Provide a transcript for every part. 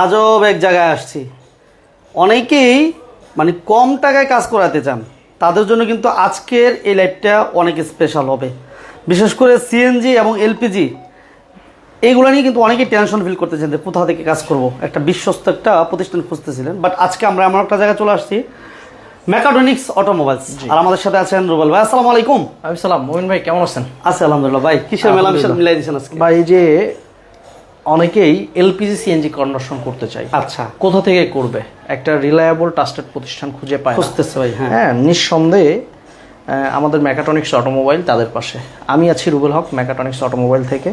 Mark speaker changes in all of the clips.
Speaker 1: আজব এক জায়গায় আসছি। অনেকেই মানে কম টাকায় কাজ করাতে চান তাদের জন্য কিন্তু আজকের এই লাইভটা অনেক স্পেশাল হবে। বিশেষ করে সিএনজি এবং এলপিজি এইগুলো নিয়ে কিন্তু অনেকেই টেনশন ফিল করতেছেন যে কোথা থেকে কাজ করব। একটা বিশ্বস্ত একটা প্রতিষ্ঠান খুঁজতেছিলেন বাট আজকে আমরা এমন একটা জায়গায় চলে আসছি মেকাট্রনিক্স অটোমোবাইলস আর আমাদের সাথে আছেন রুবেল ভাই আসসালামু আলাইকুম।
Speaker 2: আমি সালাম মোমিন ভাই কেমন আছেন?
Speaker 1: আছি আলহামদুলিল্লাহ। ভাই কিসের মেলা
Speaker 2: আলহামদুলিল্লাহ।
Speaker 1: মিলাই দিয়েছেন আজকে?
Speaker 2: ভাই যে অনেকেই এলপিজি সিএনজি কনভার্সন করতে চাই
Speaker 1: আচ্ছা।
Speaker 2: কোথা থেকে করবে? একটা রিলায়েবল ট্রাস্টেড প্রতিষ্ঠান খুঁজে পায়।
Speaker 1: খুঁজতেছে ভাই হ্যাঁ।
Speaker 2: হ্যাঁ নিঃসন্দেহে আমাদের মেকাট্রনিক্স অটোমোবাইল তাদের পাশে। আমি আছি রুবেল হক মেকাটনিক্স অটোমোবাইল থেকে।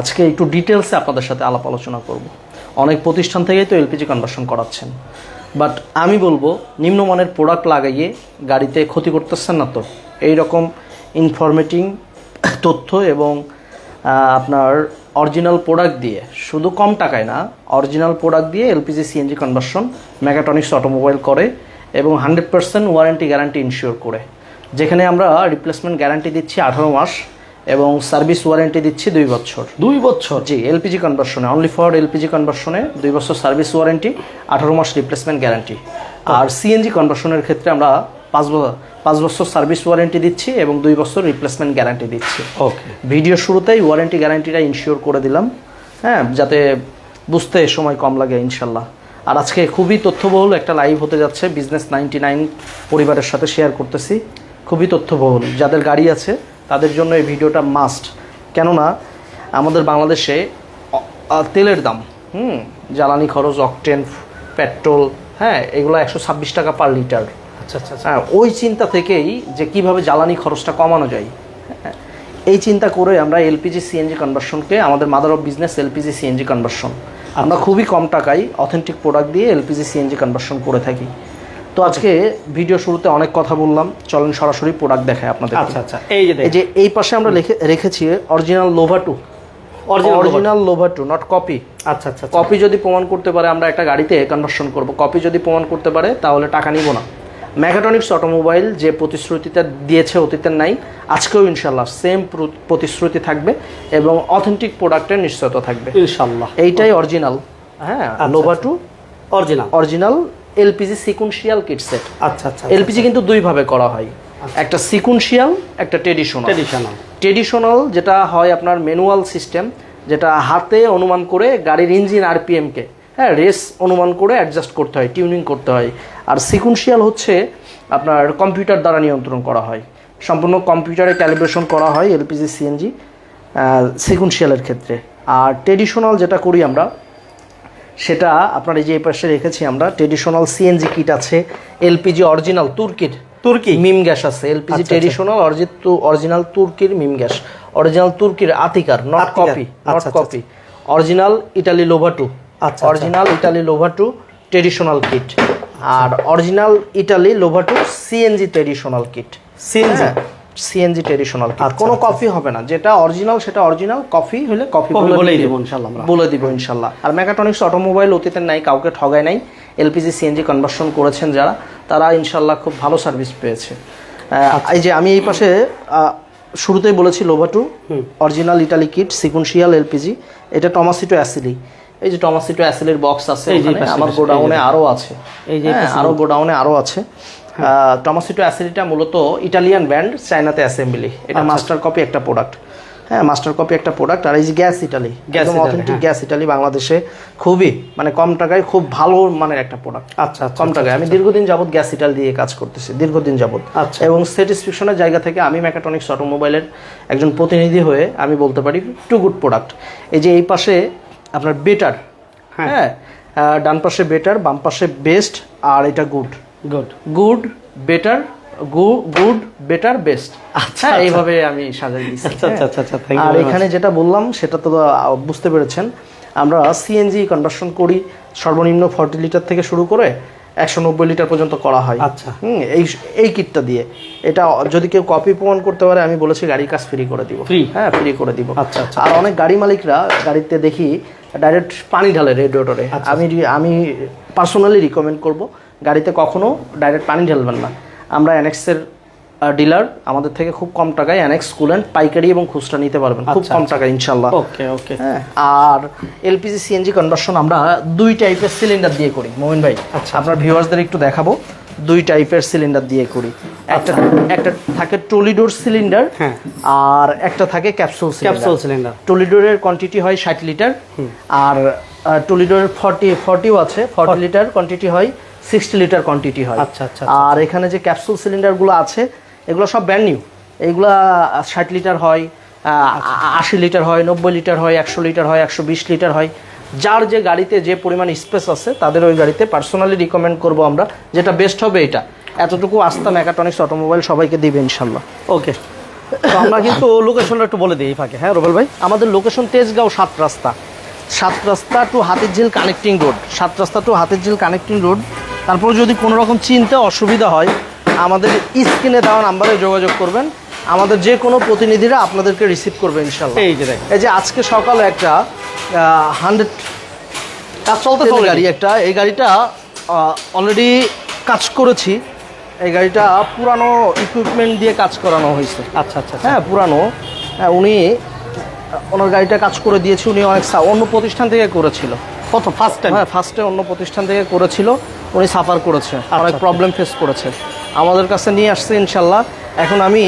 Speaker 2: আজকে একটু ডিটেলসে আপনাদের সাথে আলাপ আলোচনা করব। অনেক প্রতিষ্ঠান থেকেই তো এলপিজি কনভার্সন করাচ্ছেন। বাট আমি বলব নিম্নমানের প্রোডাক্ট লাগাইয়ে গাড়িতে ক্ষতি করতেছেন না তো। এই রকম ইনফরমেটিং তথ্য এবং আপনার অরিজিনাল প্রোডাক্ট দিয়ে। শুধু কম টাকায় না অরিজিনাল প্রোডাক্ট দিয়ে LPG CNG conversion Mechatronics automobile করে এবং hundred percent warranty guarantee ensure করে। যেখানে আমরা রিপ্লেসমেন্ট গ্যারান্টি দিচ্ছি আঠারো মাস এবং সার্ভিস ওয়ারেন্টি দিচ্ছি দুই বছর।
Speaker 1: দুই বছর?
Speaker 2: জি এলপিজি কনভার্সনে অনলি ফর এলপিজি কনভার্সনে দুই বছর সার্ভিস ওয়ারেন্টি আঠারো মাস রিপ্লেসমেন্ট গ্যারান্টি আর সিএনজি কনভার্সনের ক্ষেত্রে আমরা পাঁচ বছর পাঁচ বছর সার্ভিস ওয়ারেন্টি দিচ্ছি এবং দুই বছর রিপ্লেসমেন্ট গ্যারান্টি দিচ্ছি।
Speaker 1: ওকে
Speaker 2: ভিডিও শুরুতেই ওয়ারেন্টি গ্যারান্টিটা ইনশিওর করে দিলাম হ্যাঁ যাতে বুঝতে সময় কম লাগে ইনশাল্লাহ। আর আজকে খুবই তথ্যবহুল একটা লাইভ হতে যাচ্ছে বিজনেস নাইনটি নাইন পরিবারের সাথে শেয়ার করতেছি। খুবই তথ্যবহুল যাদের গাড়ি আছে তাদের জন্য এই ভিডিওটা মাস্ট কেননা আমাদের বাংলাদেশে তেলের দাম হুম জ্বালানি খরচ অকটেন পেট্রোল হ্যাঁ এগুলো একশো ছাব্বিশ টাকা পার লিটার। হ্যাঁ ওই চিন্তা থেকেই যে কীভাবে জ্বালানি খরচটা কমানো যায়। এই চিন্তা করে আমরা এলপিজি সিএনজি কনভার্সনকে আমাদের mother of business LPG CNG conversion আমরা খুবই কম টাকায় অথেন্টিক প্রোডাক্ট দিয়ে এলপিজি সিএনজি কনভার্সন করে থাকি। তো আজকে ভিডিও শুরুতে অনেক কথা বললাম। চলেন সরাসরি প্রোডাক্ট দেখায় আপনাদের
Speaker 1: আচ্ছা আচ্ছা। এই যে
Speaker 2: এই যে এই পাশে আমরা লিখে রেখেছি original Lovato
Speaker 1: original
Speaker 2: Lovato not copy
Speaker 1: আচ্ছা আচ্ছা আচ্ছা।
Speaker 2: কপি যদি প্রমাণ করতে পারে আমরা একটা গাড়িতে কনভার্সন করব। কপি যদি প্রমাণ করতে পারে তাহলে টাকা নিব না। ম্যাকাটনিক্স অটোমোবাইল যে প্রতিশ্রুতিটা দিয়েছে অতীতের নাই আজকেও ইনশাল্লাহ সেম প্রতিশ্রুতি থাকবে এবং অথেন্টিক প্রোডাক্টের নিশ্চয়তা থাকবে।
Speaker 1: ইনশাল্লাহ
Speaker 2: এইটাই অরিজিনাল হ্যাঁ Lovato
Speaker 1: original
Speaker 2: original LPG sequential kit set
Speaker 1: আচ্ছা আচ্ছা
Speaker 2: এলপিজি কিন্তু দুইভাবে করা হয়। একটা সিকুয়েন্সিয়াল একটা ট্রেডিশনাল
Speaker 1: ট্রেডিশনাল
Speaker 2: ট্রেডিশনাল যেটা হয় আপনার ম্যানুয়াল সিস্টেম যেটা হাতে অনুমান করে গাড়ির ইঞ্জিন আরপিএমকে হ্যাঁ রেস অনুমান করে অ্যাডজাস্ট করতে হয় টিউনিং করতে হয়। আর সিকুয়েন্সিয়াল হচ্ছে আপনার কম্পিউটার দ্বারা নিয়ন্ত্রণ করা হয়। সম্পূর্ণ কম্পিউটারে ক্যালিব্রেশন করা হয় এলপিজি সিএনজি সিকুয়েন্সিয়ালের ক্ষেত্রে। আর ট্রেডিশনাল যেটা করি আমরা সেটা আপনার এই যে পাশে রেখেছি আমরা ট্রেডিশনাল সিএনজি কিট আছে এলপিজি অরিজিনাল তুর্কির
Speaker 1: তুর্কি?
Speaker 2: মিম গ্যাস আছে। এলপিজি
Speaker 1: আচ্ছা, আচ্ছা।
Speaker 2: ট্রেডিশনাল অরিজিনাল তুর্কির মিম গ্যাস। অরিজিনাল তুর্কির আতিকার নট। কপি নট
Speaker 1: আচ্ছা, আচ্ছা,
Speaker 2: কপি অরিজিনাল ইটালি লোভাটু
Speaker 1: আচ্ছা,
Speaker 2: original Italy Lovato traditional kit আর original Italy Lovato CNG traditional kit
Speaker 1: CNG
Speaker 2: CNG traditional kit
Speaker 1: আচ্ছা,
Speaker 2: কোনো কফি হবে না। যেটা অরিজিনাল সেটা অরিজিনাল কফি হলে
Speaker 1: কফি বলে দিব। ইনশাল্লাহ
Speaker 2: বলে দিব ইনশাল্লাহ আর মেকাট্রনিক্স অটোমোবাইল অতীতের নাই কাউকে ঠগায় নাই। এলপিজি সিএনজি কনভার্সন করেছেন যারা তারা ইনশাল্লাহ খুব ভালো সার্ভিস পেয়েছে। এই যে আমি এই পাশে শুরুতেই বলেছি Lovato original Italy kit sequential LPG এটা টমাসিটো অ্যাসিলি এই যে টমাসিটো অ্যাসিলির বক্স আছে আমার গোডাউনে আরও আছে।
Speaker 1: এই যে
Speaker 2: হ্যাঁ, আরও গোডাউনে আরও আছে। টমাসিটো অ্যাসিলিটা মূলত ইটালিয়ান ব্র্যান্ড চায়নাতে অ্যাসেম্বলি
Speaker 1: আচ্ছা।
Speaker 2: এটা মাস্টার কপি একটা প্রোডাক্ট হ্যাঁ মাস্টার কপি একটা প্রোডাক্ট আর এই যে গ্যাস ইটালি
Speaker 1: গ্যাস
Speaker 2: অথেন্টিক
Speaker 1: হ্যাঁ।
Speaker 2: গ্যাস ইটালি বাংলাদেশে খুবই মানে কম টাকায় খুব ভালো মানের একটা প্রোডাক্ট
Speaker 1: আচ্ছা আচ্ছা
Speaker 2: কম টাকায়। আমি দীর্ঘদিন যাবত গ্যাস ইটাল দিয়ে কাজ করতেছি দীর্ঘদিন যাবত
Speaker 1: আচ্ছা।
Speaker 2: এবং স্যাটিসফ্যাকশনের জায়গা থেকে আমি মেকাট্রনিক্স অটোমোবাইলের একজন প্রতিনিধি হয়ে আমি বলতে পারি টু গুড প্রোডাক্ট এই যে এই পাশে আপনার বেটার
Speaker 1: হ্যাঁ।
Speaker 2: হ্যাঁ ডান পাশে বেটার বাম পাশে বেস্ট আর এটা good
Speaker 1: good
Speaker 2: good better good better best আচ্ছা এইভাবে আমি সাজাই দিচ্ছি।
Speaker 1: আচ্ছা, আচ্ছা, আচ্ছা, আচ্ছা,
Speaker 2: আর এখানে যেটা বললাম সেটা তো বুঝতে পেরেছেন আমরা সিএনজি কনভার্সন করি সর্বনিম্ন ফর্টি লিটার থেকে শুরু করে একশো নব্বই লিটার পর্যন্ত করা হয়।
Speaker 1: আচ্ছা।
Speaker 2: হুম এই এই কিটটা দিয়ে। এটা যদি কেউ কপি প্রমাণ করতে পারে আমি বলেছি গাড়ির কাজ ফ্রি করে দিব।
Speaker 1: Free?
Speaker 2: হ্যাঁ ফ্রি করে দিব।
Speaker 1: আচ্ছা, আচ্ছা।
Speaker 2: আর অনেক গাড়ি মালিকরা গাড়িতে দেখি ডাইরেক্ট পানি ঢালে রেডিওটরে
Speaker 1: আচ্ছা,
Speaker 2: আমি আমি পার্সোনালি রিকমেন্ড করব গাড়িতে কখনো ডাইরেক্ট পানি ঢালবেন না। আমরা অ্যানেক্সের ডিলার আমাদের থেকে খুব কম টাকায় অ্যানেক্স কুলেন্ট পাইকারি এবং খুচরা নিতে পারবেন খুব
Speaker 1: আচ্ছা,
Speaker 2: কম
Speaker 1: আচ্ছা।
Speaker 2: টাকায় ইনশাল্লাহ
Speaker 1: ওকে ওকে।
Speaker 2: হ্যাঁ আর এলপিজি সিএনজি কনভার্সন আমরা দুই টাইপের সিলিন্ডার দিয়ে করি। মোমিন ভাই
Speaker 1: আচ্ছা।
Speaker 2: আপনার ভিউয়ার্সদের একটু দেখাবো। দুই টাইপের সিলিন্ডার দিয়ে করি। একটা একটা থাকে টলিডোর সিলিন্ডার
Speaker 1: হ্যাঁ।
Speaker 2: আর একটা থাকে ক্যাপসুল
Speaker 1: ক্যাপসুল সিলিন্ডার
Speaker 2: টলিডোরের কোয়ান্টিটি হয় ষাট লিটার আর টলিডোরের ফর্টি ফর্টিও আছে। ফর্টি লিটার কোয়ান্টিটি হয় সিক্সটি লিটার কোয়ান্টিটি হয়।
Speaker 1: আচ্ছা, আচ্ছা,
Speaker 2: আর এখানে যে ক্যাপসুল সিলিন্ডারগুলো আছে এগুলো সব ব্র্যান্ড নিউ এইগুলা ষাট লিটার হয়
Speaker 1: আচ্ছা।
Speaker 2: আশি লিটার হয় নব্বই লিটার হয় একশো লিটার হয় একশো বিশ লিটার হয়। যার যে গাড়িতে যে পরিমাণ স্পেস আছে তাদের ওই গাড়িতে পার্সোনালি রিকমেন্ড করব আমরা যেটা বেস্ট হবে এটা। এতটুকু আস্থা মেকাটনিক্স অটোমোবাইল সবাইকে দিবে ইনশাল্লাহ।
Speaker 1: ওকে তো আমরা কিন্তু লোকেশনটা একটু বলে দিই এই ফাঁকে। হ্যাঁ রুবেল ভাই?
Speaker 2: আমাদের লোকেশন তেজগাঁও সাত রাস্তা। সাত রাস্তা টু হাতিরঝিল কানেক্টিং রোড সাত রাস্তা টু হাতিরঝিল কানেক্টিং রোড তারপর যদি কোনো রকম চিনতে অসুবিধা হয় আমাদের স্ক্রিনে দেওয়া নাম্বারে যোগাযোগ করবেন। আমাদের যে কোনো প্রতিনিধিরা আপনাদেরকে রিসিভ করবে ইনশাল্লাহ।
Speaker 1: এই যে
Speaker 2: এই যে আজকে সকালে একটা হান্ড্রেড
Speaker 1: কাজ চলতে চলে
Speaker 2: গাড়ি একটা এই গাড়িটা অলরেডি কাজ করেছি। এই গাড়িটা পুরানো ইকুইপমেন্ট দিয়ে কাজ করানো হয়েছে।
Speaker 1: আচ্ছা আচ্ছা আচ্ছা।
Speaker 2: হ্যাঁ পুরানো। হ্যাঁ উনি ওনার গাড়িটা কাজ করে দিয়েছে উনি অনেক অন্য প্রতিষ্ঠান থেকে করেছিল।
Speaker 1: কত? ফার্স্ট টাইম
Speaker 2: হ্যাঁ ফার্স্টে অন্য প্রতিষ্ঠান থেকে করেছিল উনি সাফার করেছে অনেক
Speaker 1: আচ্ছা।
Speaker 2: প্রবলেম ফেস করেছে। আমাদের কাছে নিয়ে আসছে ইনশাল্লাহ। এখন আমি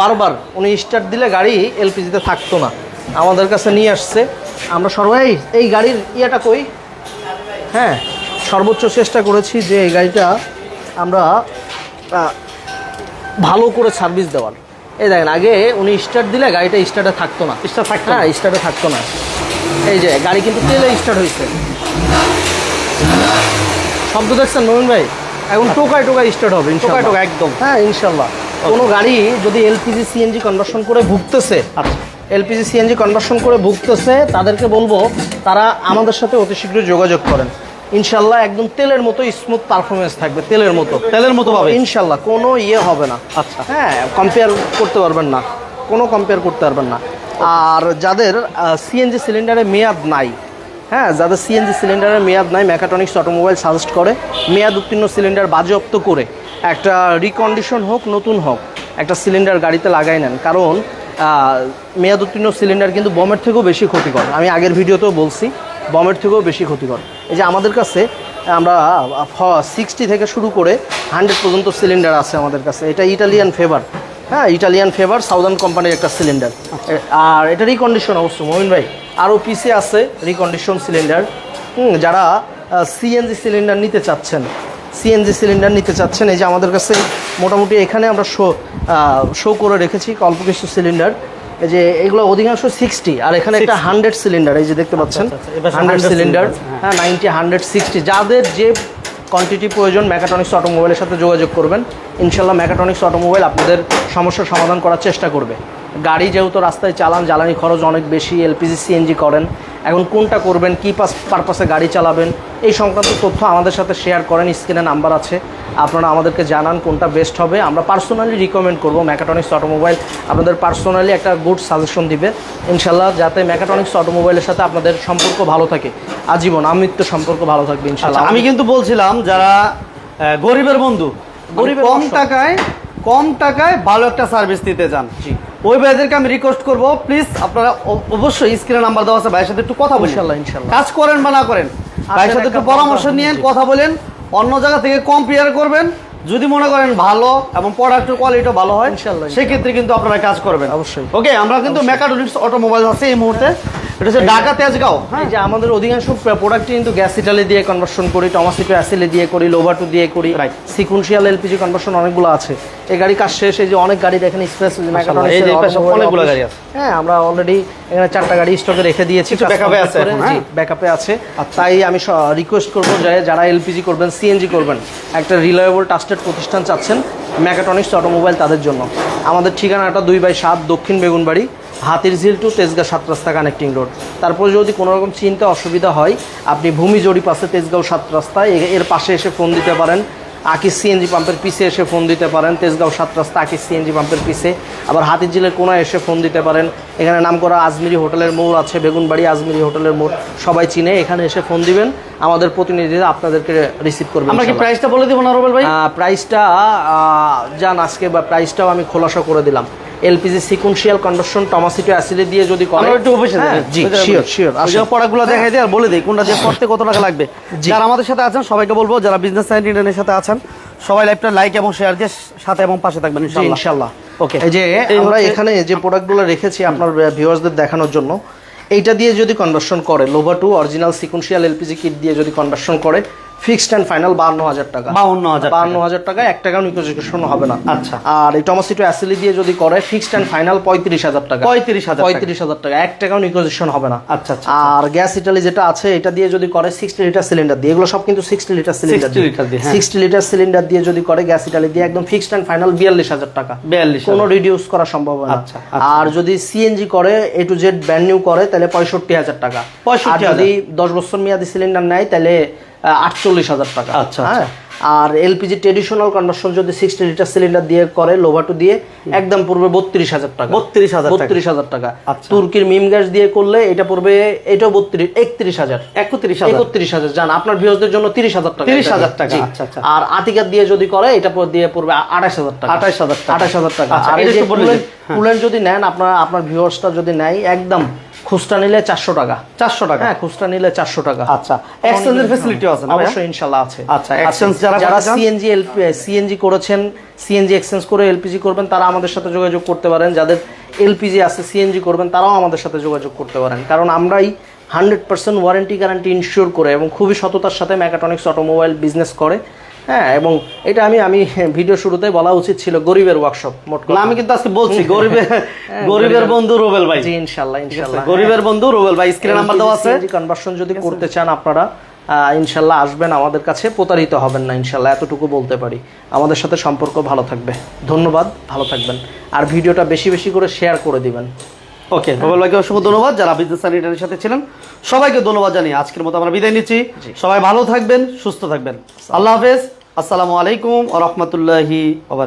Speaker 2: বারবার উনি স্টার্ট দিলে গাড়ি এলপিজিতে থাকতো না। আমাদের কাছে নিয়ে আসছে। আমরা সবাই এই গাড়ির ইয়েটা কই? হ্যাঁ সর্বোচ্চ চেষ্টা করেছি যে এই গাড়িটা আমরা ভালো করে সার্ভিস দেওয়ার। এই দেখেন আগে উনি স্টার্ট দিলে গাড়িটা স্টার্টে থাকতো না।
Speaker 1: Start থাকতো না?
Speaker 2: হ্যাঁ স্টার্টে থাকতো না। এই যে গাড়ি কিন্তু তেলে স্টার্ট হয়েছে। শব্দ দেখছেন মোহন ভাই? এখন টোকায় টোকায় স্টার্ট হবে
Speaker 1: টোকা
Speaker 2: ইনশাল্লাহ
Speaker 1: টোকা একদম।
Speaker 2: হ্যাঁ ইনশাল্লাহ। কোনো গাড়ি যদি এলপিজি সিএনজি কনভার্সন করে ভুগতেছে
Speaker 1: আচ্ছা।
Speaker 2: এলপিজি সিএনজি কনভার্সন করে ভুগতেছে তাদেরকে বলব তারা আমাদের সাথে অতি শীঘ্রই যোগাযোগ করেন। ইনশাল্লাহ একদম তেলের মতো স্মুথ পারফরমেন্স থাকবে তেলের মতো।
Speaker 1: তেলের মতো পাবে?
Speaker 2: ইনশাল্লাহ কোনো ইয়ে হবে না।
Speaker 1: আচ্ছা।
Speaker 2: হ্যাঁ কম্পেয়ার করতে পারবেন না কোনো কম্পেয়ার করতে পারবেন না। আর যাদের সিএনজি সিলিন্ডারে মেয়াদ নাই হ্যাঁ যাদের সিএনজি সিলিন্ডারের মেয়াদ নাই মেকাটনিক্স অটোমোবাইল সাজেস্ট করে মেয়াদ উত্তীর্ণ সিলিন্ডার বাজেয়াপ্ত করে একটা রিকন্ডিশন হোক নতুন হোক একটা সিলিন্ডার গাড়িতে লাগাই নেন। কারণ আহ, মেয়াদ উত্তীর্ণ সিলিন্ডার কিন্তু বমের থেকেও বেশি ক্ষতিকর। আমি আগের ভিডিওতেও বলছি বমের থেকেও বেশি ক্ষতিকর। এই যে আমাদের কাছে আমরা সিক্সটি থেকে শুরু করে হান্ড্রেড পর্যন্ত সিলিন্ডার আছে আমাদের কাছে। এটা ইটালিয়ান ফেভার হ্যাঁ ইটালিয়ান ফেভার সাউদার্ন কোম্পানির একটা সিলিন্ডার আর এটা রিকন্ডিশন অবশ্য মোমিন ভাই আরও পিসে আছে রিকন্ডিশন সিলিন্ডার হুম যারা সিএনজি সিলিন্ডার নিতে চাচ্ছেন সিএনজি সিলিন্ডার নিতে চাচ্ছেন এই যে আমাদের কাছে মোটামুটি এখানে আমরা শো শো করে রেখেছি অল্প কিছু সিলিন্ডার এই যে এগুলো অধিকাংশ সিক্সটি আর এখানে একটা হান্ড্রেড সিলিন্ডার এই যে দেখতে পাচ্ছেন?
Speaker 1: আচ্ছা, আচ্ছা, এবার
Speaker 2: হান্ড্রেড সিলিন্ডার হ্যাঁ। নাইনটি হান্ড্রেড সিক্সটি যাদের যে কোয়ান্টিটি প্রয়োজন মেকাটনিক্স অটোমোবাইলের সাথে যোগাযোগ করবেন। ইনশাল্লাহ মেকাটনিক্স অটোমোবাইল আপনাদের সমস্যার সমাধান করার চেষ্টা করবে। গাড়ি যেহেতু রাস্তায় চালান জ্বালানি খরচ অনেক বেশি এলপিজি সিএনজি করেন এখন কোনটা করবেন কী পাস পারপাসে গাড়ি চালাবেন এই সংক্রান্ত তথ্য আমাদের সাথে শেয়ার করেন স্ক্রিনে নাম্বার আছে। আপনারা আমাদেরকে জানান কোনটা বেস্ট হবে। আমরা পার্সোনালি রিকমেন্ড করব ম্যাকাটনিক্স অটোমোবাইল আপনাদের পার্সোনালি একটা গুড সাজেশন দিবে। ইনশাল্লাহ যাতে ম্যাকাটনিক্স অটোমোবাইলের সাথে আপনাদের সম্পর্ক ভালো থাকে। আজীবন আমৃত্য সম্পর্ক ভালো থাকবে
Speaker 1: আচ্ছা
Speaker 2: ইনশাল্লাহ
Speaker 1: আমি কিন্তু বলছিলাম যারা গরিবের বন্ধু
Speaker 2: গরিবের
Speaker 1: গরিবের কম টাকায় কম টাকায় ভালো একটা সার্ভিস দিতে চান।
Speaker 2: জি।
Speaker 1: ওই ভাইদেরকে আমি রিকোয়েস্ট করব। প্লিজ আপনারা অবশ্যই স্ক্রিনে নাম্বার দেওয়া আছে ভাইয়ের সাথে একটু কথা
Speaker 2: ইনশাল্লাহ, ইনশাল্লাহ।
Speaker 1: কাজ করেন বা না করেন ভাইয়ের সাথে একটু পরামর্শ
Speaker 2: নিয়েন
Speaker 1: নিয়ে কথা বলেন অন্য জায়গা থেকে কম্পেয়ার করবেন। যদি মনে করেন ভালো এবং প্রোডাক্টের কোয়ালিটিও ভালো হয়
Speaker 2: ইনশাল্লাহ,
Speaker 1: সেক্ষেত্রে কিন্তু আপনারা কাজ করবেন।
Speaker 2: অবশ্যই।
Speaker 1: ওকে আমরা কিন্তু মেকাডোনিক্স অটোমোবাইল আছে এই মুহূর্তে। এটা হচ্ছে ঢাকা তেজগাঁও হ্যাঁ।
Speaker 2: যে আমাদের অধিকাংশ প্রোডাক্টই কিন্তু গ্যাস ইটালি দিয়ে কনভার্সন করি টমাসিটো অ্যাসিলে দিয়ে করি লোভাটু দিয়ে করি
Speaker 1: Right.
Speaker 2: সিকুয়েন্সিয়াল এলপিজি কনভার্সন অনেকগুলো আছে। এই গাড়ি কাজ শেষ এই যে অনেক গাড়ি দেখেন
Speaker 1: পাশে অনেকগুলো গাড়ি আছে।
Speaker 2: হ্যাঁ আমরা অলরেডি এখানে চারটা গাড়ি স্টকে রেখে দিয়েছি
Speaker 1: এ আছে?
Speaker 2: ব্যাকআপে আছে। আর তাই আমি রিকোয়েস্ট করব যে যারা এলপিজি করবেন সিএনজি করবেন একটা রিলায়েবল ট্রাস্টেড প্রতিষ্ঠান চাচ্ছেন ম্যাকাটনিক্স অটোমোবাইল তাদের জন্য। আমাদের ঠিকানাটা দুই বাই সাত দক্ষিণ বেগুনবাড়ি হাতির ঝিল টু তেজগাঁ সাত রাস্তা কানেক্টিং রোড তারপর যদি কোনো রকম চিন্তা অসুবিধা হয় আপনি ভূমি জরিপ আছে তেজগাঁও সাত রাস্তায়। এর পাশে এসে ফোন দিতে পারেন। আকিস সিএনজি পাম্পের পিছে এসে ফোন দিতে পারেন। তেজগাঁও সাত রাস্তা আকিস সিএনজি পাম্পের পিছে। আবার হাতিঝিলের কোনায় এসে ফোন দিতে পারেন। এখানে নাম করা আজমিরি হোটেলের মোড় আছে বেগুনবাড়ি আজমিরি হোটেলের মোড়। সবাই চিনে এখানে এসে ফোন দিবেন। আমাদের প্রতিনিধিরা আপনাদেরকে রিসিভ করবে
Speaker 1: আমরা কি প্রাইসটা বলে দিব না রুবেল ভাই?
Speaker 2: প্রাইসটা যান আজকে বা প্রাইসটাও আমি খোলাসা করে দিলাম। এলপিজি সিকুয়েন্সিয়াল টমাসিটো অ্যাসিডে দিয়ে যদি করে।
Speaker 1: আমরা একটু অফিসে
Speaker 2: হ্যাঁ, জি শিওর শিওর
Speaker 1: প্রোডাক্টগুলো দেখাই দিই আর বলে দিই কোনটা দিয়ে করতে কত টাকা লাগবে। যারা আমাদের সাথে আছেন সবাইকে বলব যারা বিজনেস সাইড ইন্টারনেটের সাথে আছেন সবাই লাইভটা লাইক এবং শেয়ার দিয়ে সাথে এবং পাশে থাকবেন ইনশাআল্লাহ।
Speaker 2: ইনশাল্লাহ
Speaker 1: ওকে
Speaker 2: এই যে আমরা এখানে যে প্রোডাক্টগুলো রেখেছি আপনার ভিউয়ার্সদের দেখানোর জন্য এইটা দিয়ে যদি কনভার্সন করে Lovato original sequential LPG kit দিয়ে যদি কনভার্সন করে ফিক্সড অ্যান্ড ফাইনাল বাহান্ন হাজার টাকা।
Speaker 1: 52,000 টাকা।
Speaker 2: বাহান্ন হাজার টাকা এক টাকাও নিকোজিকেশন হবে না।
Speaker 1: আচ্ছা।
Speaker 2: আর এই টমাসিটো অ্যাসিলি দিয়ে যদি করে ফিক্সড অ্যান্ড ফাইনাল পঁয়ত্রিশ হাজার টাকা।
Speaker 1: 35,000 টাকা।
Speaker 2: পঁয়ত্রিশ হাজার টাকা এক টাকাও নিকোজিশন হবে না।
Speaker 1: আচ্ছা, আচ্ছা,
Speaker 2: আর গ্যাস ইটালি যেটা আছে এটা দিয়ে যদি করে সিক্সটি লিটার সিলিন্ডার দিয়ে। এগুলো সব কিন্তু সিক্সটি লিটার সিলিন্ডার
Speaker 1: দিয়ে।
Speaker 2: সিক্সটি লিটার সিলিন্ডার দিয়ে যদি করে গ্যাস ইটালি দিয়ে একদম ফিক্সড অ্যান্ড ফাইনাল বিয়াল্লিশ হাজার। টাকা
Speaker 1: 42
Speaker 2: কোনো রিডিউস করা সম্ভব না।
Speaker 1: আচ্ছা, আচ্ছা।
Speaker 2: আর যদি সিএনজি করে A to Z brand new করে তাহলে পঁয়ষট্টি হাজার টাকা।
Speaker 1: 65,000
Speaker 2: আর যদি দশ বছর মেয়াদি সিলিন্ডার নেয় তাহলে আটচল্লিশ হাজার টাকা।
Speaker 1: আচ্ছা,
Speaker 2: হ্যাঁ? আর এলপিজি ট্রেডিশনাল কনভার্সন যদি সিক্সটি লিটার সিলিন্ডার দিয়ে করে লোভাটু দিয়ে একদম পড়বে বত্রিশ হাজার টাকা।
Speaker 1: বত্রিশ হাজার
Speaker 2: বত্রিশ হাজার টাকা।
Speaker 1: আচ্ছা।
Speaker 2: তুর্কির মিম গ্যাস দিয়ে করলে এটা পড়বে এটাও বত্রিশ একত্রিশ হাজার।
Speaker 1: একত্রিশ হাজার।
Speaker 2: একত্রিশ হাজার জান আপনার ভিউজদের জন্য তিরিশ হাজার টাকা
Speaker 1: 30,000 টাকা, আচ্ছা, আচ্ছা।
Speaker 2: আর আতিকার দিয়ে যদি করে এটা দিয়ে পড়বে আঠাশ হাজার টাকা।
Speaker 1: 28,000 টাকা।
Speaker 2: আঠাশ হাজার টাকা।
Speaker 1: আচ্ছা,
Speaker 2: আর কুলেন। কুলেন যদি নেন আপনার আপনার ভিউয়ার্সটা যদি নেয় একদম খুচরা নিলে চারশো টাকা।
Speaker 1: চারশো টাকা?
Speaker 2: হ্যাঁ খুচরা নিলে চারশো টাকা।
Speaker 1: আচ্ছা এক্সচেঞ্জের ফ্যাসিলিটিও আছে
Speaker 2: অবশ্যই ইনশাল্লাহ আছে।
Speaker 1: আচ্ছা, exchange যারা
Speaker 2: যারা? সিএনজি সিএনজি করেছেন সিএনজি এক্সচেঞ্জ করে এলপিজি করবেন তারা আমাদের সাথে যোগাযোগ করতে পারেন। যাদের এলপিজি আছে সিএনজি করবেন তারাও আমাদের সাথে যোগাযোগ করতে পারেন। কারণ আমরাই hundred percent warranty guarantee ensure করে এবং খুবই সততার সাথে ম্যাকাটনিক্স অটোমোবাইল বিজনেস করে। হ্যাঁ এবং এটা আমি আমি ভিডিও শুরুতে বলা উচিত ছিল গরিবের ওয়ার্কশপ মোট কথা।
Speaker 1: আমি কিন্তু আজকে বলছি গরিবের
Speaker 2: হ্যাঁ,
Speaker 1: গরিবের বন্ধু রুবেল ভাই।
Speaker 2: জি ইনশাল্লাহ ইনশাল্লাহ
Speaker 1: গরিবের বন্ধু রুবেল ভাই স্ক্রিন নাম্বার দেওয়া আছে।
Speaker 2: কনভার্সন যদি করতে চান আপনারা আহ, ইনশাল্লাহ আসবেন আমাদের কাছে প্রতারিত হবেন না ইনশাল্লাহ এতটুকু বলতে পারি। আমাদের সাথে সম্পর্ক ভালো থাকবে। ধন্যবাদ ভালো থাকবেন। আর ভিডিওটা বেশি বেশি করে শেয়ার করে দিবেন।
Speaker 1: ওকে রুবেল ভাইকে অসংখ্য ধন্যবাদ। যারা বিজনেস স্যানিটারির সাথে ছিলেন সবাইকে ধন্যবাদ জানিয়ে আজকের মতো আমরা বিদায় নিচ্ছি। সবাই ভালো থাকবেন সুস্থ থাকবেন। আল্লাহ হাফেজ। আসসালামু আলাইকুম ওয়া রাহমাতুল্লাহি ওয়া